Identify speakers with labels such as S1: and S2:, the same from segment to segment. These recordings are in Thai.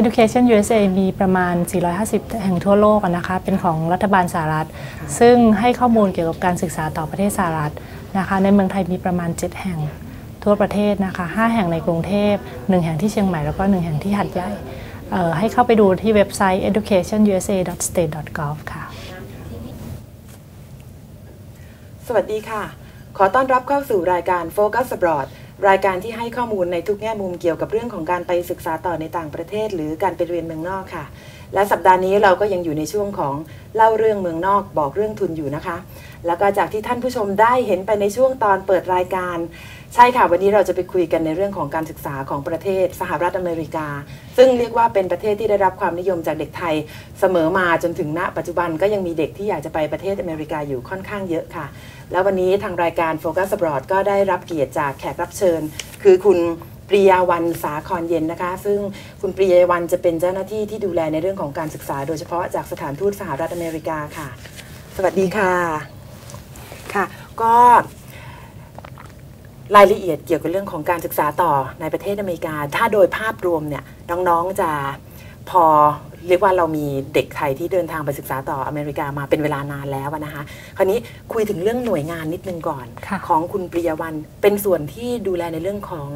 S1: Education USA มีประมาณ 450 แห่งทั่วโลกอะนะคะ เป็นของรัฐบาลสหรัฐ ซึ่งให้ข้อมูลเกี่ยวกับการศึกษาต่อประเทศสหรัฐนะคะ ในเมืองไทยมีประมาณ 7 แห่งทั่วประเทศนะคะ 5 แห่งในกรุงเทพ 1 แห่งที่เชียงใหม่ แล้วก็ 1 แห่งที่หัดใหญ่เอ่อให้เข้าไปดูที่เว็บไซต์ educationusa.state.gov ค่ะ
S2: สวัสดีค่ะ ขอต้อนรับเข้าสู่รายการ Focus Abroad รายการที่ให้ข้อมูลในทุกแง่มุมเกี่ยวกับเรื่องของการไปศึกษาต่อในต่างประเทศ หรือการไปเรียนเมืองนอกค่ะ และสัปดาห์นี้เราก็ยังอยู่ในช่วงของเล่าเรื่องเมืองนอกบอกเรื่องทุนอยู่นะคะ แล้วก็จากที่ท่านผู้ชมได้เห็นไปในช่วงตอนเปิดรายการ ใช่ค่ะวันนี้เราจะไปคุยกันในเรื่องของการศึกษาของประเทศสหรัฐอเมริกา ซึ่งเรียกว่าเป็นประเทศที่ได้รับความนิยมจากเด็กไทย เสมอมาจนถึงณ ปัจจุบันก็ยังมีเด็กที่อยากจะไปประเทศอเมริกาอยู่ค่อนข้างเยอะค่ะ แล้ววันนี้ทางรายการ Focus Abroad ก็ได้รับเกียรติจากแขกรับเชิญ คือคุณปริยาวันสาครเย็นนะคะ ซึ่งคุณปริยาวันจะเป็นเจ้าหน้าที่ที่ดูแลในเรื่องของการศึกษา โดยเฉพาะจากสถานทูตสหรัฐอเมริกาค่ะ สวัสดีค่ะค่ะ ก็รายละเอียดเกี่ยวกับเรื่องของการศึกษาต่อในประเทศอเมริกา ถ้าโดยภาพรวมเนี่ยน้องๆจะพอ เรียกว่าเรามีเด็กไทยที่เดินทางไปศึกษาต่ออเมริกามาเป็นเวลานานแล้วอะนะคะคราวนี้คุยถึงเรื่องหน่วยงานนิดนึงก่อน
S1: ค่ะ
S2: ของคุณปริยาวันเป็นส่วนที่ดูแลในเรื่องของ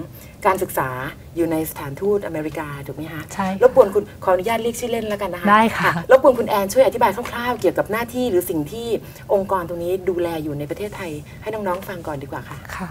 S2: การศึกษาอยู่ในสถานทูตอเมริกาถูกไหมคะ
S1: ใช่ค่ะ
S2: รบกวนคุณขออนุญาตเรียกชื่อเล่นแล้วกันนะคะ
S1: ได้ค่ะ
S2: รบกวนคุณแอนช่วยอธิบายคร่าวๆเกี่ยวกับหน้าที่หรือสิ่งที่องค์กรตรงนี้ดูแลอยู่ในประเทศไทยให้น้องๆฟังก่อนดีกว่าค่ะ
S1: ค่ะ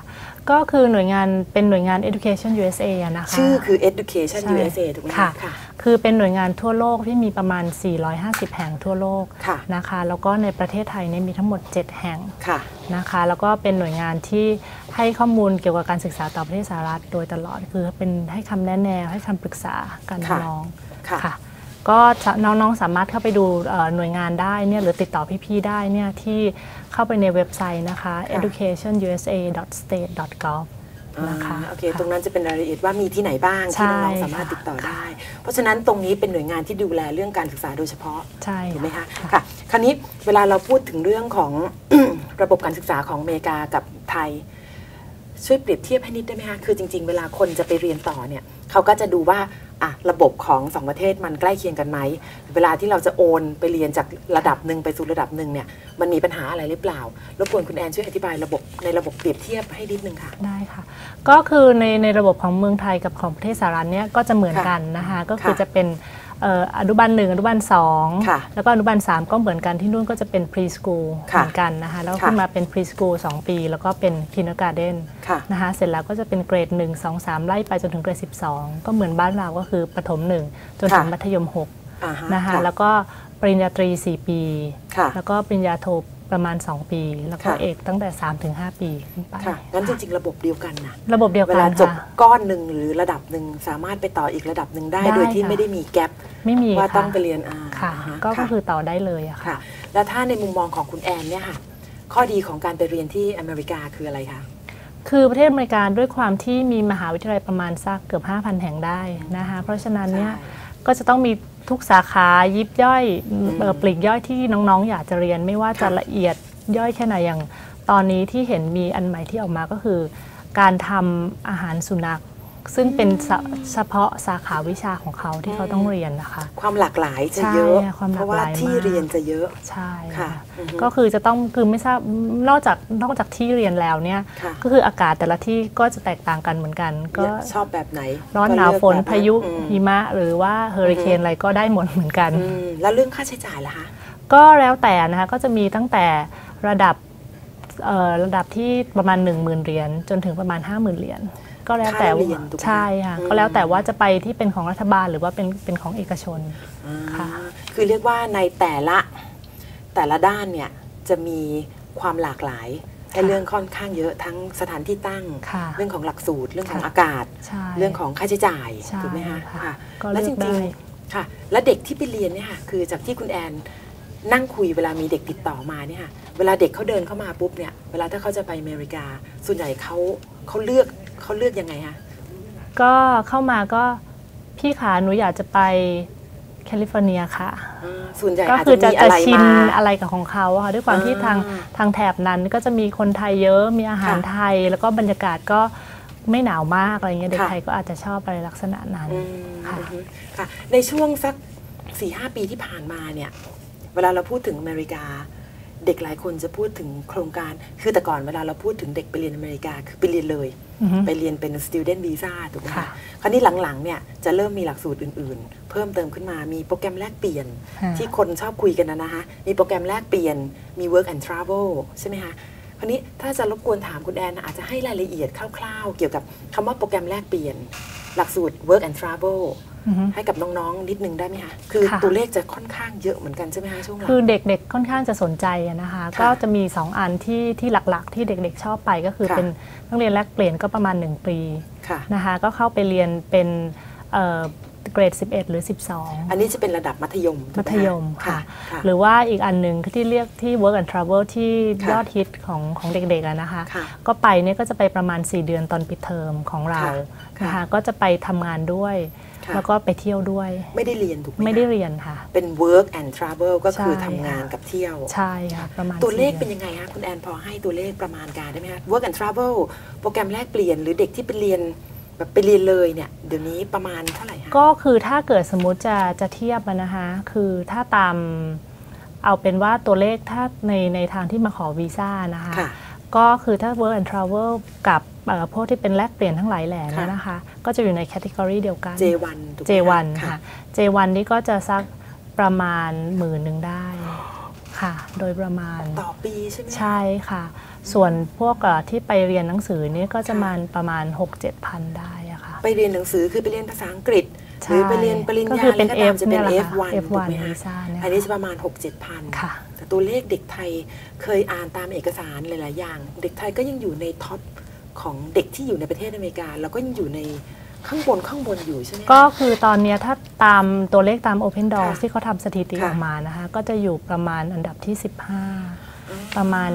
S1: ก็คือหน่วยงานเป็นหน่วยงาน Education USA อะนะคะ
S2: ชื่อคือ Education
S1: ใช่
S2: USA ถูกไหม
S1: ค่ะ
S2: ค่ะ
S1: คือเป็นหน่วยงานทั่วโลกที่มีประมาณ 450 แห่งทั่วโลก
S2: ค่ะ
S1: นะคะ แล้วก็ในประเทศไทยเนี่ยมีทั้งหมด 7 แห่ง
S2: ค่ะ
S1: นะคะ แล้วก็เป็นหน่วยงานที่ให้ข้อมูลเกี่ยวกับการศึกษาต่อประเทศสหรัฐโดยตลอด คือเป็นให้คำแนะแนวให้คำปรึกษากับ
S2: ค่ะ
S1: น้อง
S2: ค่ะ
S1: ๆค่ะ ก็จะน้องๆสามารถเข้าไปดูเอ่อหน่วยงานได้เนี่ยหรือติดต่อพี่ๆได้เนี่ยที่เข้าไปในเว็บไซต์นะคะ educationusa.state.gov นะคะ
S2: อ่าโอเค
S1: ค่ะ
S2: ตรงนั้นจะเป็นรายละเอียดว่ามีที่ไหนบ้าง
S1: ใช่
S2: ที่น้องๆสามารถ
S1: ค่ะ
S2: ติดต่อได้ เพราะฉะนั้นตรงนี้เป็นหน่วยงานที่ดูแลเรื่องการศึกษาโดยเฉพาะ
S1: ใช่
S2: ถูกไหมคะ
S1: ค่ะ
S2: ค่ะคราวนี้เวลาเราพูดถึงเรื่องของระบบการศึกษาของอเมริกากับไทย ช่วยเปรียบเทียบให้นิดได้ไหมคะคือจริง ๆ เวลาคนจะไปเรียนต่อเนี่ยเขาก็จะดูว่า อะระบบของสองประเทศมันใกล้เคียงกันไหม เวลาที่เราจะโอนไปเรียนจากระดับหนึ่งไปสู่ระดับหนึ่งเนี่ย มันมีปัญหาอะไรหรือเปล่า รบกวนคุณแอนช่วยอธิบายระบบในระบบเปรียบเทียบให้นิดนึงค่ะ
S1: ได้ค่ะ ก็คือในในระบบของเมืองไทยกับของประเทศสหรัฐเนี่ยก็จะเหมือนกันนะคะ ก็คือ
S2: ค่ะ
S1: จะเป็นเอ่ออนุบาลหนึ่งอนุบาลสอง
S2: ค่ะ
S1: แล้วก็อนุบาลสามก็เหมือนกันที่นู่นก็จะเป็นพรีสคูล
S2: ค่ะ
S1: เหมือนกันนะคะแล้ว
S2: ค่ะ
S1: ขึ้นมาเป็นพรีสคูลสองปี แล้วก็เป็นคินเนอร์การ์เดน
S2: ค่ะ
S1: นะคะเสร็จแล้วก็จะเป็นเกรด1 2 3ไล่ไปจนถึงเกรด12ก็เหมือนบ้านเราก็คือประถม1จนถึง
S2: ค่ะ
S1: มัธยม
S2: อ่าฮะ
S1: 6นะคะแล้วก็ปริญญาตรี 4 ปี
S2: ค่ะ
S1: แล้วก็ปริญญาโทประมาณ 2 ปี แล้วก็
S2: ค่ะ
S1: เอกตั้งแต่ 3-5ปีขึ้นไป
S2: ค่ะงั้นจริง ๆ ระบบเดียวกันนะ
S1: ระบบเดียว
S2: เว
S1: กัน
S2: ลาจบ
S1: ค่ะ
S2: ก้อนหนึ่งหรือระดับหนึ่งสามารถไปต่ออีกระดับหนึ่งได้
S1: ได้
S2: โดยที่
S1: ค่ะ
S2: ไม่ได้มีแกลบ
S1: ไม่มี
S2: ว่า
S1: ค่ะ
S2: ต้องไปเรียนอ่า
S1: ค่ะา
S2: ฮะ
S1: ก็ก็
S2: ค่ะ
S1: คือต่อได้เลยอะค่ะ
S2: ค่ะ แล้วถ้าในมุมมองของคุณแอนเนี่ยค่ะ ข้อดีของการไปเรียนที่อเมริกาคืออะไรคะ
S1: คือประเทศอเมริกาด้วยความที่มีมหาวิทยาลัยประมาณสักเกือบ 5,000 แห่งได้นะคะ เพราะฉะนั้นเนี่ย
S2: ใช่
S1: ก็จะต้องมีทุกสาขายิบย่อยเอ่อปลีกย่อยที่น้องๆ อยากจะเรียนไม่ว่าจะ
S2: ค่ะ
S1: ละเอียดย่อยแค่ไหนอย่าง ตอนนี้ที่เห็นมีอันใหม่ที่ออกมาก็คือ การทำอาหารสุนัข ซึ่งเป็นเฉเฉพาะสาขาวิชาของเขาที่เขาต้องเรียนนะคะ
S2: ความหลากหลายจะ
S1: ใช่
S2: เยอะ
S1: ความห
S2: เพ
S1: ลาก
S2: ราะว่า
S1: หลาย
S2: ที่
S1: มาก
S2: เรียนจะเยอะ
S1: ใช่
S2: ค่ะ
S1: ค่ะ
S2: อือฮึ
S1: ก็คือจะต้องคือไม่ทราบนอกจากนอกจากที่เรียนแล้วเนี่ย
S2: ค่ะ
S1: ก็คืออากาศแต่ละที่ก็จะแตกต่างกันเหมือนกัน ก็
S2: ชอบแบบไหน
S1: ร้อน
S2: ก็
S1: หนาว
S2: เลือก
S1: ฝน
S2: แบบ
S1: พายุ
S2: อืม
S1: หิมะ หรือว่าเฮอริเคนอะไรก็ได้หมดเหมือนกัน
S2: อืมแล้วเรื่องค่าใช้จ่ายล่ะคะ
S1: ก็แล้วแต่นะคะก็จะมีตั้งแต่ระดับเอ่อระดับที่ประมาณ 1 0,000เหรียญจนถึงประมาณ 50,000เหรียญ ก็แล้วแต่
S2: ค่าเรี
S1: ว่าย
S2: นถูกไหม
S1: ใช่ค่ะ
S2: อืม
S1: ก็แล้วแต่ว่าจะไปที่เป็นของรัฐบาลหรือว่าเป็นเป็นของเอกชน
S2: อ่า
S1: ค่ะ
S2: คือเรียกว่าในแต่ละแต่ละด้านเนี่ยจะมีความหลากหลายให้
S1: ค่ะ
S2: เรื่องค่อนข้างเยอะทั้งสถานที่ตั้ง
S1: ค่ะ
S2: เรื่องของหลักสูตร เรื่องของ
S1: ค่ะ
S2: อากาศ
S1: ใช่
S2: เรื่องของค่าใช้จ่าย
S1: ใช่
S2: ถูกไหมคะ
S1: ค่ะ
S2: ค่ะ
S1: ก็
S2: แล้ว
S1: เลื
S2: จ
S1: อก
S2: ริง
S1: ได้
S2: ๆค่ะ แล้วเด็กที่ไปเรียนเนี่ยค่ะคือจากที่คุณแอนนั่งคุยเวลามีเด็กติดต่อมาเนี่ยค่ะเวลาเด็กเขาเดินเข้ามาปุ๊บเนี่ยเวลาถ้าเขาจะไปอเมริกา ส่วนใหญ่เขาเขาเลือก เขาเลือกยังไงคะ
S1: ก็เข้ามาก็พี่ขาหนูอยากจะไปแคลิฟอร์เนียค่ะ
S2: อ่าส่วนใหญ่
S1: ก็
S2: อาจ
S1: คือ
S2: จะ
S1: จะ
S2: มี
S1: จะ
S2: อะไร
S1: ชิน
S2: มา
S1: อะไรกับของเขาอะค่ะด้วยความที่ทาง
S2: อ่า
S1: ทางแถบนั้นก็จะมีคนไทยเยอะมีอาหาร
S2: ค่ะ
S1: ไทย แล้วก็บรรยากาศก็ไม่หนาวมากอะไรเงี้ยเด็ก
S2: ค่ะ
S1: ไทยก็อาจจะชอบอะไรลักษณะนั้น
S2: อืม
S1: ค่ะ
S2: อือฮึค่ะ ในช่วงสักสี่ห้าปีที่ผ่านมาเนี่ย เวลาเราพูดถึงอเมริกา เด็กหลายคนจะพูดถึงโครงการ คือแต่ก่อนเวลาเราพูดถึงเด็กไปเรียนอเมริกาคือไปเรียนเลย
S1: อือฮึ
S2: ไปเรียนเป็น student visa ถูกไหม
S1: ค่ะ
S2: คะคราวนี้หลังๆเนี่ยจะเริ่มมีหลักสูตรอื่นๆ เพิ่มเติมขึ้นมามีโปรแกรมแลกเปลี่ยน
S1: ค่ะ
S2: ที่คนชอบคุยกันนะนะคะมีโปรแกรมแลกเปลี่ยนมี work and travel ใช่ไหมคะคราวนี้ถ้าจะรบกวนถามคุณแอนนะอาจจะให้รายละเอียดคร่าว ๆ เกี่ยวกับคำว่าโปรแกรมแลกเปลี่ยน หลักสูตร work and travel
S1: อือฮึ
S2: ให้กับน้องๆ นิดนึงได้ไหมคะคือ
S1: ค่ะ
S2: ตัวเลขจะค่อนข้างเยอะเหมือนกันใช่ไหมคะช่วงหลัง
S1: คือเด็กๆ ค่อนข้างจะสนใจอะนะคะ
S2: ค่ะ
S1: ก็จะมี 2 อันที่ที่หลักๆ ที่เด็กๆ ชอบไปก็คือ
S2: ค่ะ
S1: เป็นนักเรียนแลกเปลี่ยนก็ประมาณ 1 ปี
S2: ค่ะ
S1: นะคะก็เข้าไปเรียนเป็นเอ่อเกรด 11 หรือ 12
S2: อันนี้จะเป็นระดับมัธยมถู
S1: มั
S2: กไห
S1: ธยมค่ะ
S2: ค่ะ
S1: หรือว่าอีกอันหนึ่งที่เรียกที่ work and travel ที่
S2: ค่ะ
S1: ยอดฮิตของของเด็กๆอะนะคะ
S2: ค่ะ
S1: ก็ไปเนี่ยก็จะไปประมาณ 4 เดือนตอนปิดเทอมของเรา
S2: ค่ะ
S1: นะคะก็จะไปทำงานด้วย
S2: ค่ะ
S1: แล้วก็ไปเที่ยวด้วย
S2: ไม่ได้เรียนถูกไหมคะ
S1: ไม่ได้เรียนค่ะ
S2: เป็น work and travel ก็คือ
S1: ใช่
S2: ทำงานกับเที่ยว
S1: ใช่ค่ะประมาณ
S2: ตัวเลข
S1: สี่
S2: เป็นยังไงคะคุณแอนพอให้ตัวเลขประมาณการได้ไหมคะ work and travel โปรแกรมแลกเปลี่ยนหรือเด็กที่ไปเรียนแบบไปเรียนเลยเนี่ยเดี๋ยวนี้ประมาณเท่าไหร่คะ
S1: ก็คือถ้าเกิดสมมุติจะจะเทียบอะนะคะคือถ้าตามเอาเป็นว่าตัวเลขถ้าในในทางที่มาขอวีซ่านะคะ
S2: ค่ะ
S1: ก็คือถ้า work and travel กับเอ่อ พวกที่เป็นแลกเปลี่ยนทั้งหลายแหล่เนี่ย
S2: ค่ะ
S1: นะคะ ก็จะอยู่ในแคตตากรีเดียวกัน
S2: J1 ถูกไหมคะ
S1: J1 ค่ะ J1 นี่ก็จะสักประมาณหมื่นหนึ่งได้ค่ะ โดยประมาณ
S2: ต่อปีใช่ไหมคะ
S1: ใช่ค่ะ ส่วนพวกเอ่อที่ไปเรียนหนังสือนี่ก็จะ
S2: ค่ะ
S1: มาประมาณ 6-7พันได้อะค่ะ
S2: ไปเรียนหนังสือคือไปเรียนภาษาอังกฤษ
S1: ใช่
S2: หรือไปเรียนปริญ
S1: ก็
S2: ญา
S1: คือเป็น
S2: อะไรก็ตาม
S1: F
S2: จะเป็น
S1: เนี่ยแหละค่ะ
S2: F1 ถูก
S1: F1
S2: ไหมคะ
S1: วีซ่าเนี่ย
S2: อันนี้จะประมาณ 6-7พัน
S1: ค่ะ
S2: แต่ตัวเลขเด็กไทยเคยอ่านตามเอกสารหลาย ๆ อย่าง เด็กไทยก็ยังอยู่ในท็อป ของเด็กที่อยู่ในประเทศอเมริกา แล้วก็ยังอยู่ในข้างบนข้างบนอยู่ใช่ไหมคะ
S1: ก็คือตอนเนี้ยถ้าตามตัวเลขตาม Open Doors
S2: ค่ะ
S1: ที่เขาทำสถิติ
S2: ค่ะ
S1: ออกมานะคะ ก็จะอยู่ประมาณอันดับที่ 15 ประมาณ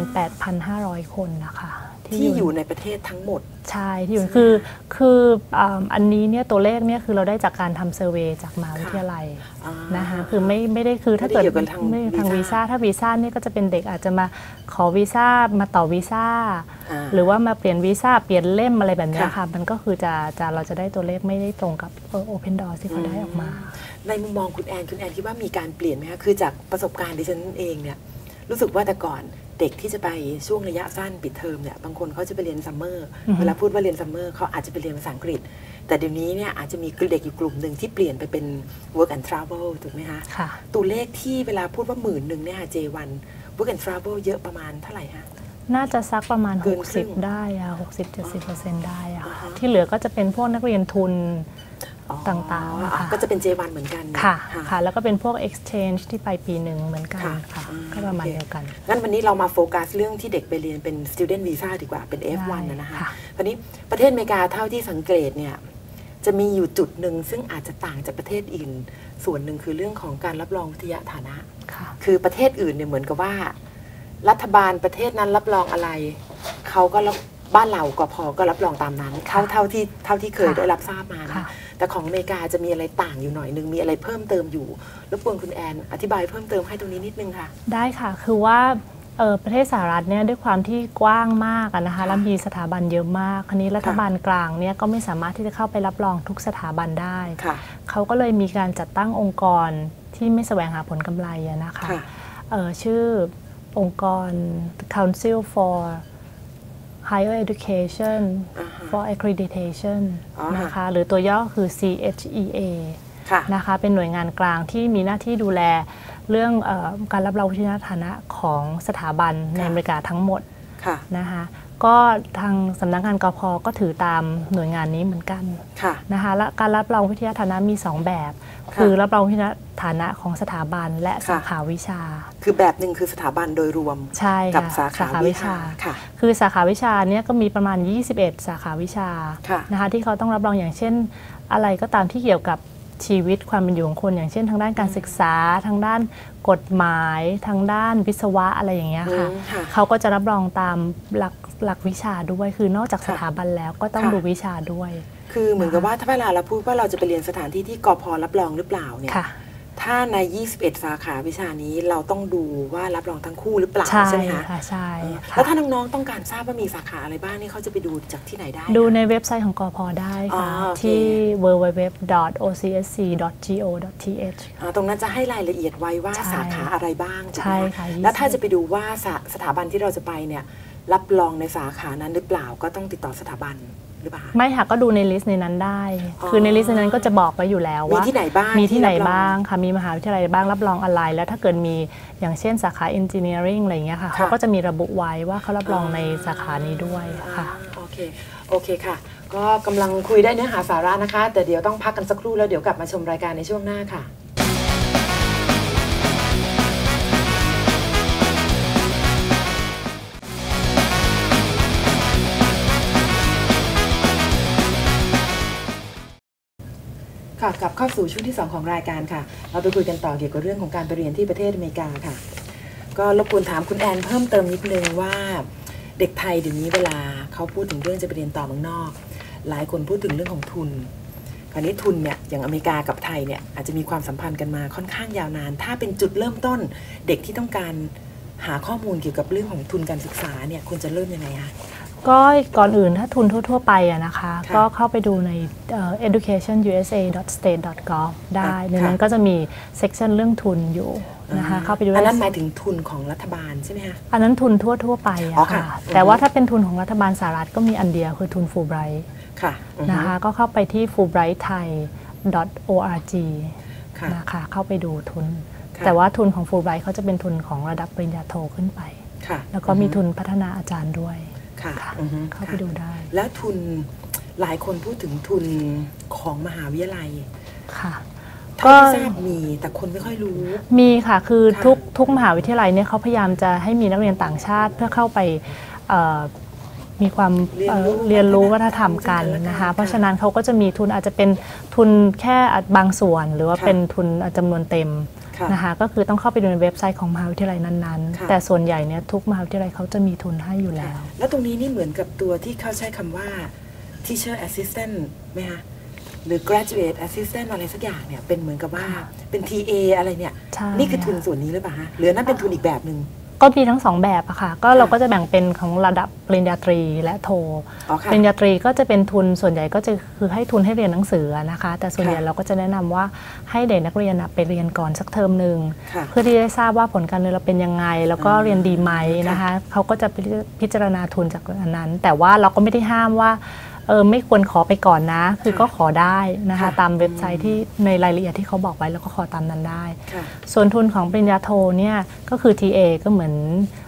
S1: 8,500 คนนะคะ
S2: ที่อยู่ในประเทศทั้งหมด
S1: ใช่ที่อยู่
S2: ใช่ไหม
S1: คือคืออ่าอันนี้เนี่ยตัวเลขเนี่ยคือเราได้จากการทำเซอร์เวยจากมหาวิทยาลัย
S2: อ่า
S1: นะคะคือไม่ไม่ได้คือถ้า
S2: ไม่ได้
S1: เกิด
S2: เกี่ยวกับทาง
S1: ไม่ทาง
S2: วี
S1: วี
S2: ซ่า
S1: ซ่าถ้าวีซ่าเนี่ยก็จะเป็นเด็กอาจจะมาขอวีซ่ามาต่อวีซ่า
S2: อ่า
S1: หรือว่ามาเปลี่ยนวีซ่าเปลี่ยนเล่มอะไรแบบเนี้ย
S2: ค่ะ
S1: ค่ะมันก็คือจะจะเราจะได้ตัวเลขไม่ได้ตรงกับโอเพนดอร์ที่เขาได้ออกมา
S2: ในมุมมองคุณแอนคุณแอนคิดว่ามีการเปลี่ยนไหมคะคือจากประสบการณ์ดิฉันเองเนี่ยรู้สึกว่าแต่ก่อน เด็กที่จะไปช่วงระยะสั้นปิดเทอมเนี่ยบางคนเขาจะไปเรียนซัมเมอร์
S1: อือฮึ
S2: เวลาพูดว่าเรียนซัมเมอร์เขาอาจจะไปเรียนภาษาอังกฤษ แต่เดี๋ยวนี้เนี่ยอาจจะมีเด็กอยู่กลุ่มหนึ่งที่เปลี่ยนไปเป็น work and travel ถูกไหมคะ
S1: ค่ะ
S2: ตัวเลขที่เวลาพูดว่าหมื่นหนึ่งเนี่ย J1 work and travel เยอะประมาณเท่าไหร่คะ
S1: น่าจะสักประมาณ
S2: เกินครึ่ง
S1: 60 ได้อะ60-70%ได้อะ
S2: อ่า
S1: ค่ะ
S2: ฮะ
S1: ที่เหลือก็จะเป็นพวกนักเรียนทุน
S2: อ๋อ
S1: ต่างๆ
S2: อะ
S1: ค่ะ
S2: ก็จะเป็น J1 เหมือนกัน
S1: ค่ะค่ะ แล้วก็เป็นพวก exchange ที่ไปปีหนึ่งเหมือนกัน
S2: ค่ะ
S1: ค่ะ
S2: อืม
S1: ก็ประมาณ
S2: โอเค
S1: เดียวกัน
S2: งั้นวันนี้เรามาโฟกัสเรื่องที่เด็กไปเรียนเป็น student visa ดีกว่าเป็น F1
S1: ได้
S2: นะนะคะ
S1: ค่ะ
S2: วันนี้ประเทศอเมริกาเท่าที่สังเกตเนี่ยจะมีอยู่จุดหนึ่งซึ่งอาจจะต่างจากประเทศอื่น ส่วนหนึ่งคือเรื่องของการรับรองวิทยาฐานะ
S1: ค่ะ
S2: คือประเทศอื่นเนี่ยเหมือนกับว่า รัฐบาลประเทศนั้นรับรองอะไร เขาก็รั บบ้านเราก็พอก็รับรองตามนั้นเท่าเท่าที่เท่าที่เคย
S1: ค่ะ
S2: ได้รับทราบมานะ
S1: ค่ะ
S2: แต่ของอเมริกาจะมีอะไรต่างอยู่หน่อยนึงมีอะไรเพิ่มเติมอยู่รบกวนคุณแอนอธิบายเพิ่มเติมให้ตรงนี้นิดนึงค่ะ
S1: ได้ค่ะคือว่าเอ่อประเทศสหรัฐเนี่ยด้วยความที่กว้างมากอะนะคะ
S2: ค่ะ
S1: แล้วมีสถาบันเยอะมากคราวนี้รัฐบาลกลางเนี่ยก็ไม่สามารถที่จะเข้าไปรับรองทุกสถาบันได้
S2: ค่ะ
S1: เขาก็เลยมีการจัดตั้งองค์กรที่ไม่แสวงหาผลกำไรอะนะคะ
S2: ค่ะ
S1: เอ่อชื่อองค์กร Council for Higher Education
S2: อ่าฮะ
S1: for Accreditation
S2: อ๋อ
S1: นะคะหรือตัวย่อคือ CHEA
S2: ค่ะ
S1: นะคะเป็นหน่วยงานกลางที่มีหน้าที่ดูแลเรื่องเออการรับรองวิทยาฐานะของสถาบันใน
S2: ค่ะ
S1: อเมริกาทั้งหมด
S2: ค่ะ
S1: นะคะก็ทางสำนักงานกพก็ถือตามหน่วยงานนี้เหมือนกัน
S2: ค่ะ
S1: นะคะและการรับรองวิทยาฐานะมี 2 แบบ
S2: ค่ะ
S1: คือรับรองวิทยาฐานะของสถาบันและ
S2: ค่ะ
S1: สาขาวิชา
S2: คือแบบหนึ่งคือสถาบันโดยรวม
S1: ใช่
S2: กับ
S1: ค่ะ
S2: สาขาวิชาค่ะ
S1: คือสาขาวิชาเนี่ยก็มีประมาณ 21 สาขาวิชา
S2: ค่ะ
S1: นะคะที่เขาต้องรับรองอย่างเช่น อะไรก็ตามที่เกี่ยวกับ ชีวิตความเป็นอยู่ของคนอย่างเช่น ทางด้านการศึกษาทางด้านกฎหมายทางด้านวิศวะอะไรอย่างเงี้ยค่ะ
S2: อืมค่ะ
S1: เขาก็จะรับรองตามหลักหลักวิชาด้วย คือนอกจากสถาบันแล้วก็ต้อง
S2: ค่ะ
S1: ดูวิชาด้วย
S2: คือเหมือนกับว่าถ้าเวลาเราพูดว่าเราจะไปเรียนสถานที่ที่กพรับรองหรือเปล่าเนี่ย
S1: ค่ะ
S2: ถ้าใน 21 สาขาวิชานี้เราต้องดูว่ารับรองทั้งคู่หรือเปล่า
S1: ใช่
S2: ใช่ไหมคะ
S1: ค่ะใช่
S2: เออ
S1: ค่ะ
S2: แล้วถ้าน้องๆต้องการทราบว่ามีสาขาอะไรบ้างนี่เขาจะไปดูจากที่ไหนได้คะ
S1: ดูในเว็บไซต์ของกอพได้ค่ะ
S2: อ๋อโอเค
S1: ที่ www.ocsc.go.th
S2: อ่าตรงนั้นจะให้รายละเอียดไว้ว่า
S1: ใช่
S2: สาขาอะไรบ้างถูกไหม
S1: ใช่ค่ะ
S2: แล้วถ้าจะไปดูว่าสาสถาบันที่เราจะไปเนี่ยรับรองในสาขานั้นหรือเปล่าก็ต้องติดต่อสถาบันห รือเปล่าคะ
S1: ไม่ค่ะก็ดูในลิสต์ในนั้นได้
S2: อ๋อ
S1: คือในลิสต์ในนั้นก็จะบอกไว้อยู่แล้ว
S2: มี
S1: ว่า
S2: ที่ไหนบ้าง
S1: มีที่ไหน
S2: ที่รับรอง
S1: บ้างค่ะมีมหาวิทยาลัยบ้างรับรองอะไร แล้วถ้าเกิดมีอย่างเช่นสาขา engineering อะไรอย่างเงี้ยค่ะ
S2: ค่ะ
S1: เขาก็จะมีระบุไว้ว่าเขารับรองในสาขานี้ด้วย
S2: อ่า
S1: ค่ะ
S2: โอเคโอเคค่ะ ก็กำลังคุยได้เนื้อหาสาระนะคะ แต่เดี๋ยวต้องพักกันสักครู่แล้วเดี๋ยวกลับมาชมรายการในช่วงหน้าค่ะ ค่ะกลับเข้าสู่ช่วงที่ 2 ของรายการค่ะ เราไปคุยกันต่อเกี่ยวกับเรื่องของการไปเรียนที่ประเทศอเมริกาค่ะ ก็รบกวนถามคุณแอนเพิ่มเติมนิดนึงว่าเด็กไทยเดี๋ยวนี้เวลาเขาพูดถึงเรื่องจะไปเรียนต่อเมืองนอก หลายคนพูดถึงเรื่องของทุน คราวนี้ทุนเนี่ยอย่างอเมริกากับไทยเนี่ยอาจจะมีความสัมพันธ์กันมาค่อนข้างยาวนาน ถ้าเป็นจุดเริ่มต้น เด็กที่ต้องการหาข้อมูลเกี่ยวกับเรื่องของทุนการศึกษาเนี่ยควรจะเริ่มยังไงคะ
S1: ก็ก่อนอื่นถ้าทุนทั่ว ๆ ไปอะนะคะ
S2: ค่ะ
S1: ก็เข้าไปดูในเอ่อ educationusa.state.gov ได้
S2: ค่ะ
S1: ในนั้นก็จะมี section เรื่องทุนอยู่นะคะเข้าไปดู
S2: อัน
S1: ได้
S2: นั้นหมายถึงทุนของรัฐบาลใช่ไหมคะ
S1: อันนั้นทุนทั่วทั่วๆไป
S2: อ๋อ
S1: อะ
S2: ค่ะ
S1: ค่ะ
S2: อือฮึ
S1: แต่ว่าถ้าเป็นทุนของรัฐบาลสหรัฐก็มีอันเดียวคือทุนฟูไบรท์
S2: ค่ะอือฮึ
S1: นะคะก็เข้าไปที่ fulbrighthai.org
S2: ค่ะ
S1: นะคะเข้าไปดูทุน
S2: ค่ะ
S1: แต่ว่าทุนของฟูไบรท์เขาจะเป็นทุนของระดับปริญญาโทขึ้นไป
S2: ค่ะ
S1: แล้วก็มีทุนพัฒนาอาจารย์ด้วย
S2: ค่ะ
S1: ค่ะ
S2: อือฮึ
S1: เข้าไป
S2: ค่ะ
S1: ดูได้
S2: แล้วทุนหลายคนพูดถึงทุนของมหาวิทยาลัย
S1: ค่ะ
S2: เท่าที่ทราบมีแต่คนไม่ค่อยรู้
S1: มีค่ะคือ
S2: ค่ะ
S1: ทุกทุกมหาวิทยาลัยเนี่ยเขาพยายามจะให้มีนักเรียนต่างชาติเพื่อเข้าไปเอ่อมีความ
S2: เรียน
S1: เอ่อ
S2: รู้
S1: เรียนรู้วัฒนธรรมกัน
S2: ซึ่งกันและกัน
S1: นะคะ
S2: ค่ะ
S1: เพราะฉะนั้นเขาก็จะมีทุนอาจจะเป็นทุนแค่บางส่วน หรือว่า
S2: ค่ะ
S1: เป็นทุนจำนวนเต็ม
S2: ค่ะ
S1: นะคะก็คือต้องเข้าไปดูในเว็บไซต์ของมหาวิทยาลัยนั้น
S2: ค่ะ
S1: ๆแต่ส่วนใหญ่เนี่ยทุกมหาวิทยาลัยเขาจะมีทุนให้อยู่แล้ว
S2: แล้วตรงนี้นี่เหมือนกับตัวที่เขาใช้คำว่า teacher assistant ไหมคะหรือ graduate assistant อะไรสักอย่างเนี่ยเป็นเหมือนกับว่าเป็น TA อะไรเนี่ย
S1: ใช่
S2: นี่คือทุนส่วนนี้หรือเปล่าฮะหรืออนนั้นเป็นทุนอีกแบบหนึ่ง
S1: ก็มีทั้งสองแบบอะค่ะก็เราก็จะแบ่งเป็นของระดับปริญญาตรีและโท
S2: อ๋อ
S1: ป
S2: ค่ะ
S1: ริญญาตรีก็จะเป็นทุนส่วนใหญ่ก็จะคือให้ทุนให้เรียนหนังสือนะคะ แต่ส่วนใหญ่
S2: ค่ะ
S1: เราก็จะแนะนำว่าให้เด็กนักเรียนอะไปเรียนก่อนสักเทอมหนึ่ง
S2: ค่ะ
S1: เพื่อที่จะได้ทราบว่าผลการเรียนเราเป็นยังไง แล้วก็
S2: อืม
S1: เรียนดีไหมนะคะเขาก็จะพิจารณาทุนจากอันนั้น แต่ว่าเราก็ไม่ได้ห้ามว่า เออไม่ควรขอไปก่อนนะ คือก็ขอได้นะคะ
S2: ค่ะ
S1: ตามเว็บไซต์ที่ในรายละเอียดที่เขาบอกไว้แล้วก็ขอตามนั้นได้
S2: ค่ะ
S1: ส่วนทุนของปริญญาโทเนี่ยก็คือ TA ก็เหมือน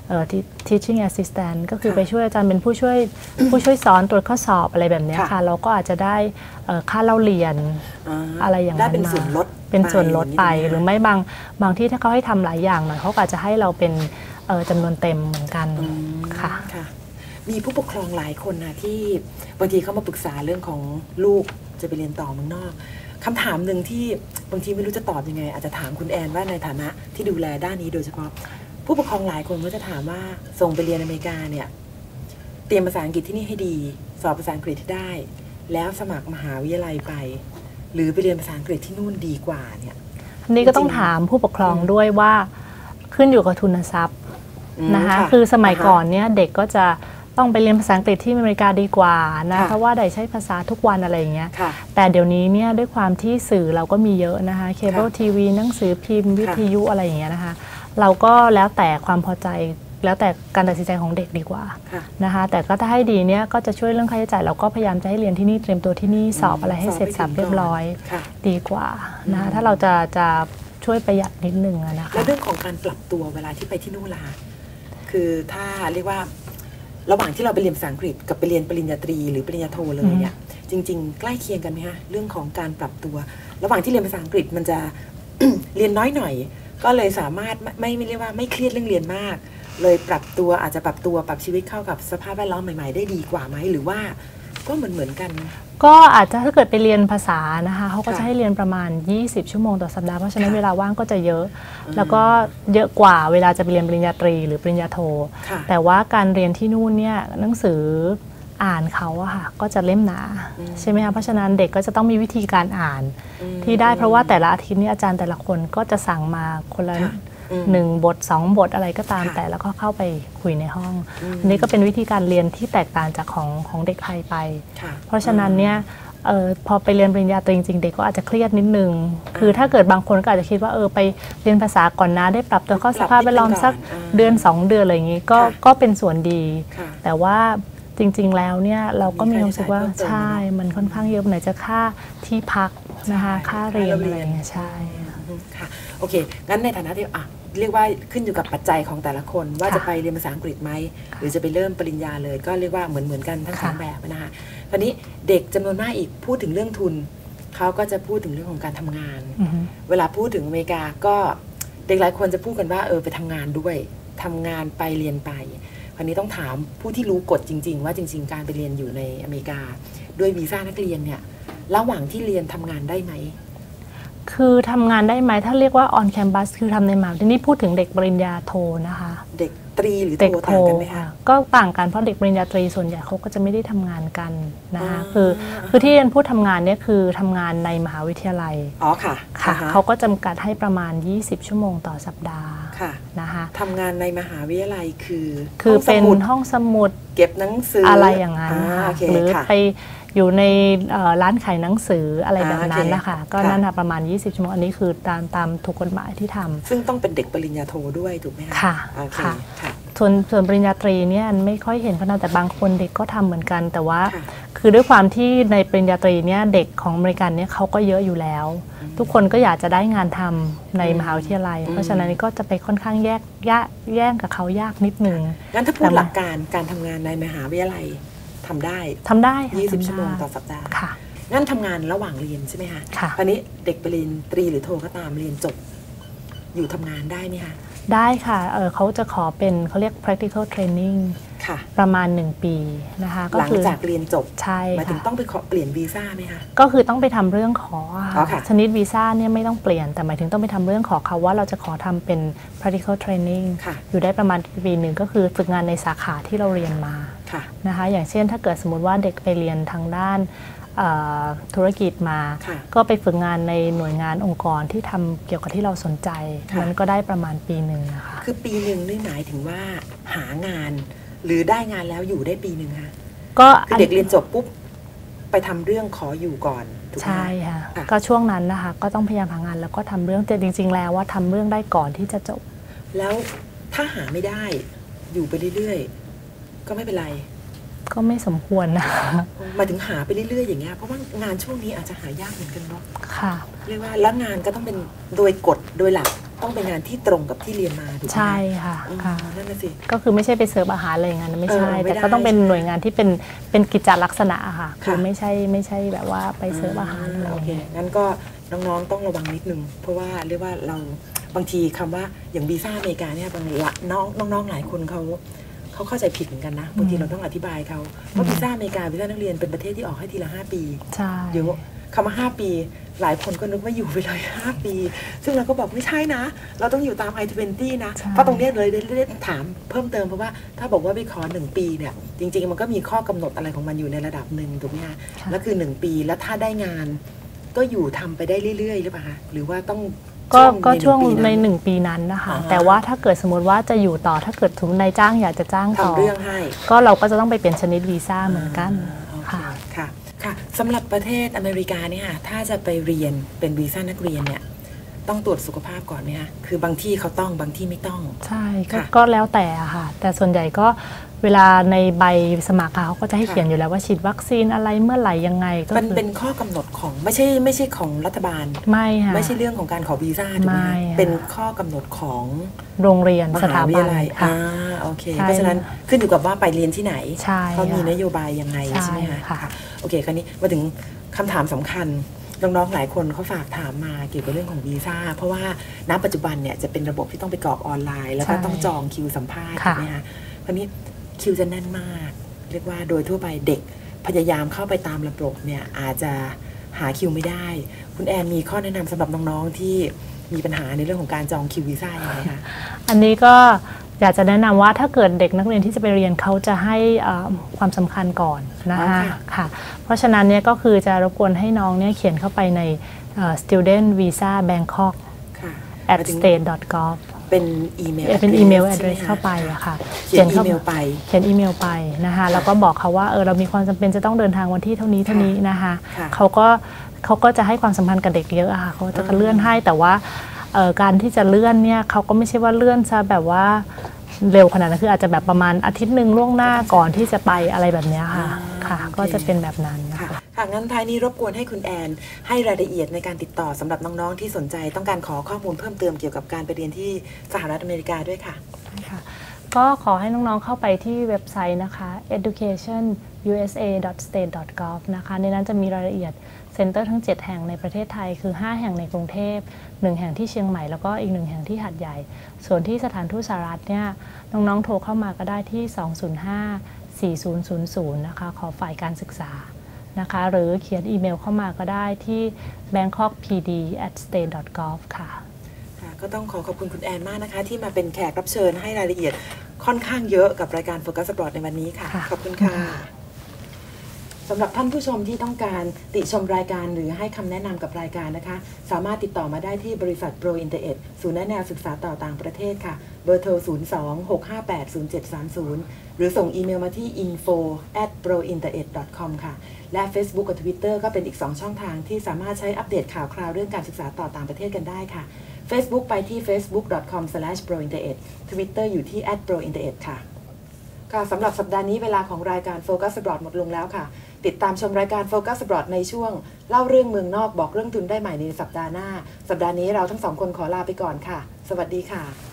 S1: เอ่อ teaching assistant ก็คือ
S2: ค่ะ
S1: ไปช่วยอาจารย์เป็นผู้ช่วยผู้ช่วยสอนตรวจข้อสอบอะไรแบบเนี้ย
S2: ค่ะ
S1: ค่ะ เราก็อาจจะได้เอ่อค่าเล่าเรียนอะไรอย่าง
S2: ได้
S1: นั้น
S2: เป็น
S1: มา
S2: ส่วนลด
S1: เป็นส่วนลดไป
S2: ย่างนี้
S1: หรือไม่บางบางที่ถ้าเขาให้ทำหลายอย่างหน่อยเขาก็อาจจะให้เราเป็นเอ่อจำนวนเต็มเหมือนกัน
S2: อืม
S1: ค่ะ
S2: ค่ะ มีผู้ปกครองหลายคนนะที่บางทีเขามาปรึกษาเรื่องของลูกจะไปเรียนต่อเมืองนอกคำถามหนึ่งที่บางทีไม่รู้จะตอบยังไง อาจจะถามคุณแอนว่าในฐานะที่ดูแลด้านนี้โดยเฉพาะ ผู้ปกครองหลายคนก็จะถามว่าส่งไปเรียนอเมริกาเนี่ยเตรียมภาษาอังกฤษที่นี่ให้ดี สอบภาษาอังกฤษที่ได้ แล้วสมัครมหาวิทยาลัยไป หรือไปเรียนภาษาอังกฤษที่นู่นดีกว่าเนี่ย
S1: อันนี้ก็ต้อง
S2: จริงๆ
S1: ถามผู้ปกครองด้วยว่าขึ้นอยู่กับทุนทรัพย์
S2: ม
S1: นะคะะคือสมัยา
S2: ฮะ
S1: ก่อนเนี่ยเด็กก็จะ ต้องไปเรียนภาษาอังกฤษที่อเมริกาดีกว่านะ
S2: ค่ะ
S1: เพราะว่าได้ใช้ภาษาทุกวันอะไรอย่างเงี้ย
S2: ค่ะ
S1: แต่เดี๋ยวนี้เนี่ยด้วยความที่สื่อเราก็มีเยอะนะคะเคเบิล
S2: ค่ะ
S1: ทีวีหนังสือพิมพ์วิ
S2: ค่ะ
S1: ทยุอะไรอย่างเงี้ยนะคะ เราก็แล้วแต่ความพอใจแล้วแต่การตัดสินใจของเด็กดีกว่า
S2: ค่ะ
S1: นะคะแต่ก็ถ้าให้ดีเนี่ยก็จะช่วยเรื่องค่าใช้จ่ายเราก็พยายามจะให้เรียนที่นี่เตรียมตัวที่นี่สอบอะไรให้เสร็จสับเรียบร้อย
S2: ค่ะ
S1: ดีกว่านะคะถ้าเราจะจะช่วยประหยัดนิดนึงอะนะคะ
S2: แล้วเรื่องของการปรับตัวเวลาที่ไปที่นู่นล่ะคะคือถ้าเรียกว่า ระหว่างที่เราไปเรียนภาษาอังกฤษกับไปเรียนปริญญาตรีหรือปริญญาโทเลยเนี่ยจริง ๆ ใกล้เคียงกันไหมคะเรื่องของการปรับตัว ระหว่างที่เรียนภาษาอังกฤษมันจะเรียนน้อยหน่อย ก็เลยสามารถไม่ไม่ไม่เรียกว่าไม่เครียดเรื่องเรียนมาก เลยปรับตัวอาจจะปรับตัวปรับชีวิตเข้ากับสภาพแวดล้อมใหม่ ๆ ได้ดีกว่าไหมหรือว่า ก็เหมือนเหมือนๆกัน
S1: ก็อาจจะถ้าเกิดไปเรียนภาษานะคะเขาก็
S2: ค่ะ
S1: จะให้เรียนประมาณ 20 ชั่วโมงต่อสัปดาห์เพราะฉะนั้น
S2: ค่ะ
S1: เวลาว่างก็จะเยอะ แล้วก็เยอะกว่าเวลาจะไปเรียนปริญญาตรีหรือปริญญาโท
S2: ค่ะ
S1: แต่ว่าการเรียนที่นู่นเนี่ยหนังสืออ่านเขาอะค่ะก็จะเล่มหนา
S2: อืม
S1: ใช่ไหมคะเพราะฉะนั้นเด็กก็จะต้องมีวิธีการอ่าน
S2: อืม
S1: ที่ได้เพราะว่าแต่ละอาทิตย์นี้อาจารย์แต่ละคนก็จะสั่งมาคนละ
S2: ค่ะอืม
S1: หนึ่งบทสองบทอะไรก็ตาม
S2: ค่ะ
S1: แต่แล้วก็เข้าไปคุยในห้อง
S2: อืม
S1: อันนี้ก็เป็นวิธีการเรียนที่แตกต่างจากของของเด็กไทยไป
S2: ค่ะ
S1: เพราะฉะนั้นเนี่ยเออพอไปเรียนปริญญาตรีจริงๆเด็กก็อาจจะเครียดนิดนึง คือถ้าเกิดบางคนก็อาจจะคิดว่าเออไปเรียนภาษาก่อนนะได้ปรับตัวเข้าสภาพแวดล้อมสัก
S2: อ่า
S1: เดือน 2 เดือนอะไรอย่างนี้ก็
S2: ค่ะ
S1: ก็เป็นส่วนดี
S2: ค่ะ
S1: แต่ว่าจริง ๆ แล้วเนี่ยเราก็มีความรู้สึกว่า
S2: มีค่าใช้จ่าย
S1: ใช่มันค่อนข้างเยอะไหนจะค่าที่พักนะคะ
S2: ใช่
S1: ค่าเรียน
S2: ค่า
S1: อะไร
S2: เรียน
S1: อย่างเงี้ยใช่
S2: อืมค่ะโอเคงั้นในฐานะที่อะ เรียกว่าขึ้นอยู่กับปัจจัยของแต่ละคน ว่า
S1: ค่ะ
S2: จะไปเรียนภาษาอังกฤษไหมหรือจะไปเริ่มปริญญาเลย ก็เรียกว่าเหมือนเหมือนกันทั้งสอง
S1: ค่ะ
S2: แบบนะคะคราวนี้เด็กจำนวนมากอีกพูดถึงเรื่องทุนเขาก็จะพูดถึงเรื่องของการทำงาน
S1: อือฮึ
S2: เวลาพูดถึงอเมริกาก็เด็กหลายคนจะพูดกันว่าเออไปทำงานด้วยทำงานไปเรียนไปคราวนี้ต้องถามผู้ที่รู้กฎจริง ๆ ว่าจริง ๆ การไปเรียนอยู่ในอเมริกา ด้วยวีซ่านักเรียนเนี่ยระหว่างที่เรียนทำงานได้ไหม
S1: คือทำงานได้ไหมถ้าเรียกว่า on campus คือทำในมหาวิทยาลัยนี่พูดถึงเด็กปริญญาโทนะคะ
S2: เด็กตรีหรือ
S1: เด็ก
S2: โท
S1: โท
S2: ต่างกันไหมคะ
S1: ค่ะก็ต่างกันเพราะเด็กปริญญาตรีส่วนใหญ่เขาก็จะไม่ได้ทำงานกันนะคะ
S2: อ๋อ
S1: คือคือที่เรียนพูดทำงานเนี่ยคือทำงานในมหาวิทยาลัย
S2: อ๋อค่ะ
S1: ค่ะ
S2: อ่ฮ
S1: เขาก็จำกัดให้ประมาณ 20 ชั่วโมงต่อสัปดาห์
S2: ค่ะ
S1: นะคะ
S2: ทำงานในมหาวิทยาลัยคือ
S1: คือ
S2: ห้งส
S1: เป็น
S2: มุด
S1: ห้องสมุด
S2: เก็บหนังสือ
S1: อะ
S2: อะไร
S1: อย่างนั้นนะคะ
S2: โอเค
S1: หรือ
S2: ค่ะ
S1: ไป อยู่ในเอ่อร้านขายหนังสืออะไร
S2: อ่า
S1: แบบนั้น
S2: โอเค
S1: นะคะก็
S2: ค่ะ
S1: นั่นน่ะประมาณ 20 ชั่วโมงอันนี้คือตามตามถูกกฎหมายที่ทำ
S2: ซึ่งต้องเป็นเด็กปริญญาโทด้วยถูกไหมคะ
S1: ค่ะ
S2: โอเค
S1: ค่ะ
S2: ค่ะ
S1: ส่วนส่วนปริญญาตรีเนี่ยอันไม่ค่อยเห็นเพราะนั้นแต่บางคนเด็กก็ทำเหมือนกันแต่ว่า
S2: ค่ะ
S1: คือด้วยความที่ในปริญญาตรีเนี่ยเด็กของอเมริกันเนี่ยเขาก็เยอะอยู่แล้ว ทุกคนก็อยากจะได้งานทำในมหาวิทยาลัย
S2: อืม
S1: เพราะฉะนั้นก็จะไปค่อนข้างแยกแยกแย่งกับเขายากนิดนึง
S2: งั้นถ้าพู
S1: แต่
S2: ด
S1: มัน
S2: หลักการการทำงานในมหาวิทยาลัย ทำได้
S1: ทำได้ค่ะ
S2: 20
S1: ทำได้
S2: ชั่วโมงต่อสัปดาห์
S1: ค่ะ
S2: งั้นทำงานระหว่างเรียนใช่ไหมคะ
S1: ค่ะ
S2: คราวนี้เด็กไปเรียนตรีหรือโทก็ตามเรียนจบ อยู่ทำงานได้ไหมคะ
S1: ได้ค่ะเออเขาจะขอเป็นเขาเรียก practical training
S2: ค่ะ
S1: ประมาณ 1 ปีนะคะก็
S2: หลัง
S1: คือ
S2: จากเรียนจบ
S1: ใช่
S2: หมายถึง
S1: ค่ะ
S2: ต้องไปขอเปลี่ยนวีซ่าไหมคะ
S1: ก็คือต้องไปทำเรื่องขอ
S2: อ๋อค่ะ
S1: ชนิดวีซ่าเนี่ยไม่ต้องเปลี่ยนแต่หมายถึงต้องไปทำเรื่องขอเขาว่าเราจะขอทำเป็น practical training
S2: ค่ะ
S1: อยู่ได้ประมาณปีหนึ่งก็คือฝึกงานในสาขาที่เราเรียนมา
S2: ค่ะ
S1: นะคะอย่างเช่นถ้าเกิดสมมติว่าเด็กไปเรียนทางด้านเอ่อธุรกิจมา
S2: ค่ะ
S1: ก็ไปฝึกงานในหน่วยงานองค์กรที่ทำเกี่ยวกับที่เราสนใจ
S2: ค่ะ
S1: มันก็ได้ประมาณปีหนึ่งนะคะ
S2: คือปีหนึ่งนี่หมายถึงว่าหางาน หรือได้งานแล้วอยู่ได้ปีหนึ่งคะ
S1: ก็
S2: คือเด็กเรียนจบปุ๊บไปทำเรื่องขออยู่ก่อนถูกไหม
S1: ใช่ค่ะ
S2: ค่ะ
S1: ก็ช่วงนั้นนะคะ ก็ต้องพยายามหางานแล้วก็ทำเรื่องแต่จริง ๆ แล้วว่าทำเรื่องได้ก่อนที่จะจบ
S2: แล้วถ้าหาไม่ได้อยู่ไปเรื่อยๆ ก็ไม่เป็นไร
S1: ก็ไม่สมควรนะ
S2: หมายถึงหาไปเรื่อยๆอย่างเงี้ยเพราะว่างานช่วงนี้อาจจะหายากเหมือนกันเนาะ
S1: ค่ะ
S2: เรียกว่าแล้วงานก็ต้องเป็นโดยกฎโดยหลักต้องเป็นงานที่ตรงกับที่เรียนมาถูกไหม
S1: ใช่ค่ะ
S2: อืม
S1: ค่ะ
S2: นั่นน่ะสิ
S1: ก็คือไม่ใช่ไปเสิร์ฟอาหารอะไรอย่างนั้นไม่ใช่
S2: เออไม่
S1: แต่
S2: ได้
S1: ก็ต้องเป็น
S2: ใช่ไหม
S1: หน่วยงานที่เป็นเป็นกิจจลักษณะอะค่ะคือ
S2: ค่ะ
S1: ไม่ใช่ไม่ใช่แบบว่าไปเสิร์ฟอาหารอะไรอ
S2: โอย่างเค
S1: เงี้ย
S2: งั้นก็น้องๆต้องระวังนิดนึง เพราะว่าเรียกว่าเราบางทีคำว่าอย่างวีซ่าอเมริกาเนี่ยบางละน้องน้องๆหลายคนเขา เขาเข้าใจผิดเหมือนกันนะบางทีเราต้องอธิบายเขาว่าวีซ่าอเมริกาวีซ่านักเรียนเป็นประเทศที่ออกให้ทีละห้าปี
S1: ใช่
S2: เดี๋ยวคำว่าห้าปี หลายคนก็นึกว่าอยู่ไปเลยห้าปี ซึ่งเราก็บอกไม่ใช่นะ เราต้องอยู่ตาม I-20 นะ
S1: ใช่
S2: เพราะตรงเนี้ยเลยได้ได้ถามเพิ่มเติมเพราะว่าถ้าบอกว่าไปขอหนึ่งปีเนี่ย จริง ๆ มันก็มีข้อกำหนดอะไรของมันอยู่ในระดับหนึ่งถูกไหมคะ
S1: ค่ะ
S2: แล้วคือหนึ่งปีแล้วถ้าได้งาน ก็อยู่ทำไปได้เรื่อยๆหรือเปล่าคะหรือว่าต้อง
S1: ก็ก็
S2: ใน
S1: ช่วง
S2: ปี
S1: ใน
S2: นั้น
S1: หนึ่งปีนั้นนะคะ
S2: อ่าฮะ
S1: แต่ว่าถ้าเกิดสมมติว่าจะอยู่ต่อถ้าเกิดถึงนายจ้างอยากจะจ้างต่อ
S2: ทำเรื่องให้
S1: ก็เราก็จะต้องไปเป็นชนิดวีซ่าเหมือนกัน
S2: โอเค
S1: ค่ะ
S2: ค่ะค่ะสำหรับประเทศอเมริกาเนี่ยค่ะถ้าจะไปเรียนเป็นวีซ่านักเรียนเนี่ยต้องตรวจสุขภาพก่อนไหมคะ คือบางที่เขาต้องบางที่ไม่ต้อง
S1: ใช่ ก็
S2: ค่ะ
S1: ก็แล้วแต่อะค่ะ แต่ส่วนใหญ่ก็ เวลาในใบสมัครอะเขาก็จะให้
S2: ค่ะ
S1: เขียนอยู่แล้วว่าฉีดวัคซีนอะไรเมื่อไหร่ยังไงก็
S2: มัน
S1: คือ
S2: เป็นข้อกำหนดของไม่ใช่ไม่ใช่ของรัฐบาล
S1: ไม่ค่ะ
S2: ไม่ใช่เรื่องของการขอวีซ่าถูกไหม
S1: ไม่
S2: คะ
S1: ค่ะ
S2: เป็นข้อกำหนดของ
S1: โรงเรียน
S2: ม
S1: ส
S2: หา
S1: ถา
S2: วิ
S1: บั
S2: ท
S1: น
S2: ยาลัย
S1: ค่ะ
S2: อ่าโอเค
S1: ใช่
S2: เพราะฉะนั้นขึ้นอยู่กับว่าไปเรียนที่ไหน
S1: ใช่
S2: เขามี
S1: ค่ะ
S2: นโยบายยังไง
S1: ใช่
S2: ใช่ไหมคะ
S1: ค่ะ
S2: โอเคคราวนี้มาถึงคำถามสำคัญน้องๆ หลายคนเขาฝากถามมาเกี่ยวกับเรื่องของวีซ่า เพราะว่าณปัจจุบันเนี่ยจะเป็นระบบที่ต้องไปกรอกออนไลน์ แล้วก็
S1: ใช่
S2: ต้องจองคิวสัมภาษณ์
S1: ค่ะ
S2: ใช่ไหมคะคราวนี้ คิวจะแน่นมาก เรียกว่าโดยทั่วไปเด็กพยายามเข้าไปตามระบบเนี่ยอาจจะหาคิวไม่ได้ คุณแอนมีข้อแนะนำสำหรับน้องๆที่มีปัญหาในเรื่องของการจองคิววีซ่ายังไงคะ
S1: อันนี้ก็อยากจะแนะนำว่าถ้าเกิดเด็กนักเรียนที่จะไปเรียนเขาจะให้เอ่อความสำคัญก่อนนะคะ
S2: อ๋อค่ะ
S1: ค่ะ เพราะฉะนั้นเนี่ยก็คือจะรบกวนให้น้องเนี่ยเขียนเข้าไปในเอ่อ student visa bangkok
S2: ค่ะ
S1: at state gov
S2: เป็นอีเมล
S1: เป็นอีเมล
S2: ใช่ห
S1: address เข้าไปอะค่ะ
S2: เขียนอี
S1: ข้า
S2: เมลไป
S1: เขียนอีเมลไปนะคะแล้วก็บอกเขาว่าเออเรามีความจำเป็นจะต้องเดินทางวันที่เท่านี้เท่านี้นะคะ
S2: ค่ะ
S1: เขาก็เขาก็จะให้ความสัมพันธ์กับเด็กเยอะอะค่ะเขาจะเลื่อนให้แต่ว่าเอ่อการที่จะเลื่อนเนี่ยเขาก็ไม่ใช่ว่าเลื่อนซะแบบว่าเร็วขนาดนั้นคืออาจจะแบบประมาณอาทิตย์หนึ่งล่วงหน้าก่อนที่จะไปอะไรแบบเนี้ยค่ะ
S2: อ่า
S1: ค่ะ
S2: โอเค
S1: ก็จะเป็นแบบนั้นนะ
S2: ค่ะ
S1: คะ
S2: ค่ะงั้นท้ายนี้รบกวนให้คุณแอน ให้รายละเอียดในการติดต่อสำหรับน้องๆที่สนใจต้องการขอข้อมูลเพิ่มเติมเกี่ยวกับการไปเรียนที่สหรัฐอเมริกาด้วยค่ะ
S1: ค่ะก็ขอให้น้องๆเข้าไปที่เว็บไซต์นะคะ educationusa.state.gov นะคะ ในนั้นจะมีรายละเอียดเซ็นเตอร์ทั้ง 7 แห่งในประเทศไทย คือ 5 แห่งในกรุงเทพ 1 แห่งที่เชียงใหม่ แล้วก็อีก 1 แห่งที่หัดใหญ่ ส่วนที่สถานทูตสหรัฐเนี่ย น้องๆ โทรเข้ามาก็ได้ที่ 205-4000 นะคะ ขอฝ่ายการศึกษา นะคะ หรือเขียนอีเมลเข้ามาก็ได้ที่ bangkokpd@state.gov ค่ะ
S2: ค่ะ ก็ต้องขอขอบคุณคุณแอนมากนะคะ ที่มาเป็นแขกรับเชิญให้รายละเอียดค่อนข้างเยอะกับรายการโฟกัสสปอร์ตในวันนี้ค่ะ
S1: ค่ะ
S2: ขอบคุณค่ะ สำหรับท่านผู้ชมที่ต้องการติชมรายการหรือให้คำแนะนำกับรายการนะคะ สามารถติดต่อมาได้ที่บริษัทโปรอินเตอร์เอ็ดศูนย์แนะแนวศึกษาต่อต่างประเทศค่ะ เบอร์โทร 02-658-0730 หรือส่งอีเมลมาที่ info at p r o i n t e r e t com ค่ะ และ Facebook กับ Twitter ก็เป็นอีก 2 ช่องทางที่สามารถใช้อัปเดตข่าวคราวเรื่องการศึกษาต่อต่างประเทศกันได้ค่ะ Facebook ไปที่ facebook.com/prointernet Twitter อยู่ที่ @prointernet ค่ะ ค่ะสำหรับสัปดาห์นี้เวลาของรายการ Focus Abroad หมดลงแล้วค่ะ ติดตามชมรายการ Focus Abroad ในช่วง เล่าเรื่องเมืองนอกบอกเรื่องทุนได้ใหม่ในสัปดาห์หน้า สัปดาห์นี้เราทั้งสองคนขอลาไปก่อนค่ะ สวัสดีค่ะ